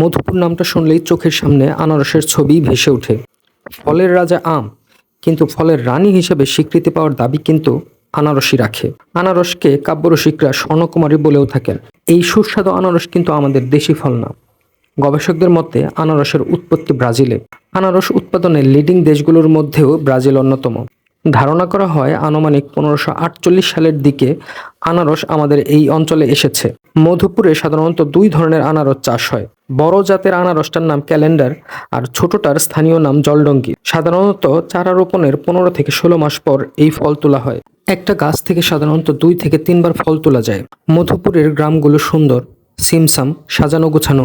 মধুপুর নামটা শুনলেই চোখের সামনে আনারসের ছবি ভেসে ওঠে। ফলের রাজা আম, কিন্তু ফলের রানী হিসেবে স্বীকৃতি পাওয়ার দাবি কিন্তু আনারসই রাখে। আনারসকে কাব্যরসিকরা স্বর্ণকুমারী বলেও থাকেন। এই সুস্বাদু আনারস কিন্তু আমাদের দেশি ফল না। গবেষকদের মতে, আনারসের উৎপত্তি ব্রাজিলে। আনারস উৎপাদনে লিডিং দেশগুলোর মধ্যেও ব্রাজিল অন্যতম। ধারণা করা হয়, আনুমানিক পনেরোশো সালের দিকে আনারস আমাদের এই অঞ্চলে এসেছে। মধুপুরে সাধারণত দুই ধরনের আনারস চাষ হয়। বড় জাতের আনারসটার নাম ক্যালেন্ডার আর ছোটটার স্থানীয় নাম জলডঙ্গি। সাধারণত চারা রোপণের পনেরো থেকে ষোলো মাস পর এই ফল তোলা হয়। একটা গাছ থেকে সাধারণত দুই থেকে তিনবার ফল তোলা যায়। মধুপুরের গ্রামগুলো সুন্দর, সিমসাম, সাজানো গোছানো,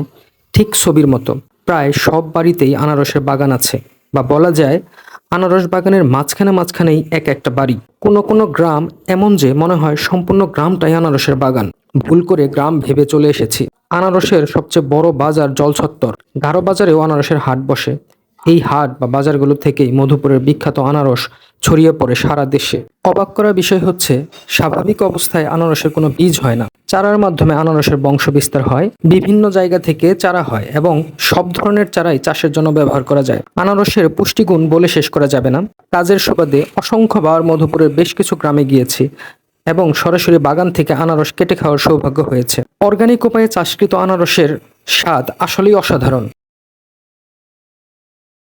ঠিক ছবির মতো। প্রায় সব বাড়িতেই আনারসের বাগান আছে বা বলা যায় আনারস বাগানের মাঝখানে মাঝখানেই এক একটা বাড়ি। কোনো কোনো গ্রাম এমন যে মনে হয় সম্পূর্ণ গ্রামটাই আনারসের বাগান। ভুল করে গ্রাম ভেবে চলে এসেছি। আনারসের সবচেয়ে বড় বাজার জলছত্তর গারো বাজারেও আনারসের হাট বসে। এই হাট বা বাজারগুলো থেকেই মধুপুরের বিখ্যাত আনারস ছড়িয়ে পড়ে সারা দেশে। অবাক করার বিষয় হচ্ছে, স্বাভাবিক অবস্থায় আনারসের কোনো বীজ হয় না। চারার মাধ্যমে আনারসের বংশ বিস্তার হয়, বিভিন্ন জায়গা থেকে চারা হয় এবং সব ধরনের চারাই চাষের জন্য ব্যবহার করা যায়। আনারসের পুষ্টিগুণ বলে শেষ করা যাবে না। কাজের সুবাদে অসংখ্য বাবার মধুপুরের বেশ কিছু গ্রামে গিয়েছি এবং সরাসরি বাগান থেকে আনারস কেটে খাওয়ার সৌভাগ্য হয়েছে। অর্গানিক উপায়ে চাষকৃত আনারসের স্বাদ আসলেই অসাধারণ।